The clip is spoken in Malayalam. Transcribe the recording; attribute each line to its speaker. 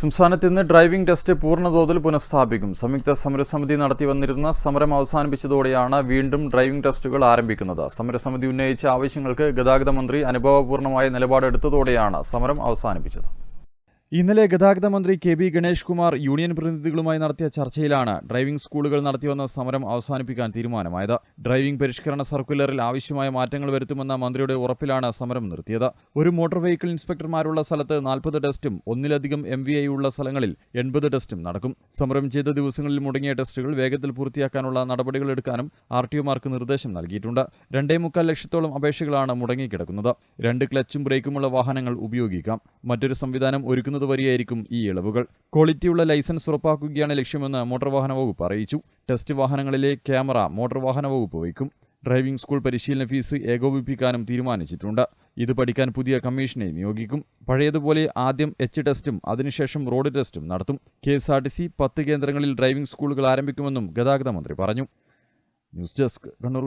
Speaker 1: സംസ്ഥാനത്ത് ഇന്ന് ഡ്രൈവിംഗ് ടെസ്റ്റ് പൂർണതോതിൽ പുനഃസ്ഥാപിക്കും. സംയുക്ത സമരസമിതി നടത്തി വന്നിരുന്ന സമരം അവസാനിപ്പിച്ചതോടെയാണ് വീണ്ടും ഡ്രൈവിംഗ് ടെസ്റ്റുകൾ ആരംഭിക്കുന്നത്. സമരസമിതി ഉന്നയിച്ച ആവശ്യങ്ങൾക്ക് ഗതാഗത മന്ത്രി അനുഭവപൂർണമായ നിലപാടെടുത്തതോടെയാണ് സമരം അവസാനിപ്പിച്ചത്. ഇന്നലെ ഗതാഗത മന്ത്രി K B Ganesh Kumar union പ്രതിനിധികളുമായി നടത്തിയ ചർച്ചയിലാണ് ഡ്രൈവിംഗ് സ്കൂളുകൾ നടത്തിവന്ന സമരം അവസാനിപ്പിക്കാൻ തീരുമാനമായത്. ഡ്രൈവിംഗ് പരിഷ്കരണ സർക്കുലറിൽ ആവശ്യമായ മാറ്റങ്ങൾ വരുത്തുമെന്ന മന്ത്രിയുടെ ഉറപ്പിലാണ് സമരം നിർത്തിയത്. ഒരു മോട്ടോർ വെഹിക്കിൾ ഇൻസ്പെക്ടർമാരുള്ള സ്ഥലത്ത് നാൽപ്പത് ടെസ്റ്റും ഒന്നിലധികം എം വി ഐ ഉള്ള സ്ഥലങ്ങളിൽ എൺപത് ടെസ്റ്റും നടക്കും. സമരം ചെയ്ത ദിവസങ്ങളിൽ മുടങ്ങിയ ടെസ്റ്റുകൾ വേഗത്തിൽ പൂർത്തിയാക്കാനുള്ള നടപടികൾ എടുക്കാനും ആർ ടി ഒമാർക്ക് നിർദ്ദേശം നൽകിയിട്ടുണ്ട്. രണ്ടേ മുക്കാൽ ലക്ഷത്തോളം അപേക്ഷകളാണ് മുടങ്ങിക്കിടക്കുന്നത്. രണ്ട് ക്ലച്ചും ബ്രേക്കുമുള്ള വാഹനങ്ങൾ ഉപയോഗിക്കാം. മറ്റൊരു സംവിധാനം ഒരുക്കുന്നത് വരെയായിരിക്കും ഈ ഇളവുകൾ. ക്വാളിറ്റിയുള്ള ലൈസൻസ് ഉറപ്പാക്കുകയാണ് ലക്ഷ്യമെന്ന് മോട്ടോർ വാഹന വകുപ്പ് അറിയിച്ചു. ടെസ്റ്റ് വാഹനങ്ങളിലെ ക്യാമറ മോട്ടോർ വാഹന വകുപ്പ് വയ്ക്കും. ഡ്രൈവിംഗ് സ്കൂൾ പരിശീലന ഫീസ് ഏകോപിപ്പിക്കാനും തീരുമാനിച്ചിട്ടുണ്ട്. ഇത് പഠിക്കാൻ പുതിയ കമ്മീഷനെ നിയോഗിക്കും. പഴയതുപോലെ ആദ്യം എച്ച് ടെസ്റ്റും അതിനുശേഷം റോഡ് ടെസ്റ്റും നടത്തും. K S R T C പത്ത് കേന്ദ്രങ്ങളിൽ ഡ്രൈവിംഗ് സ്കൂളുകൾ ആരംഭിക്കുമെന്നും ഗതാഗത മന്ത്രി പറഞ്ഞു. News desk Kannur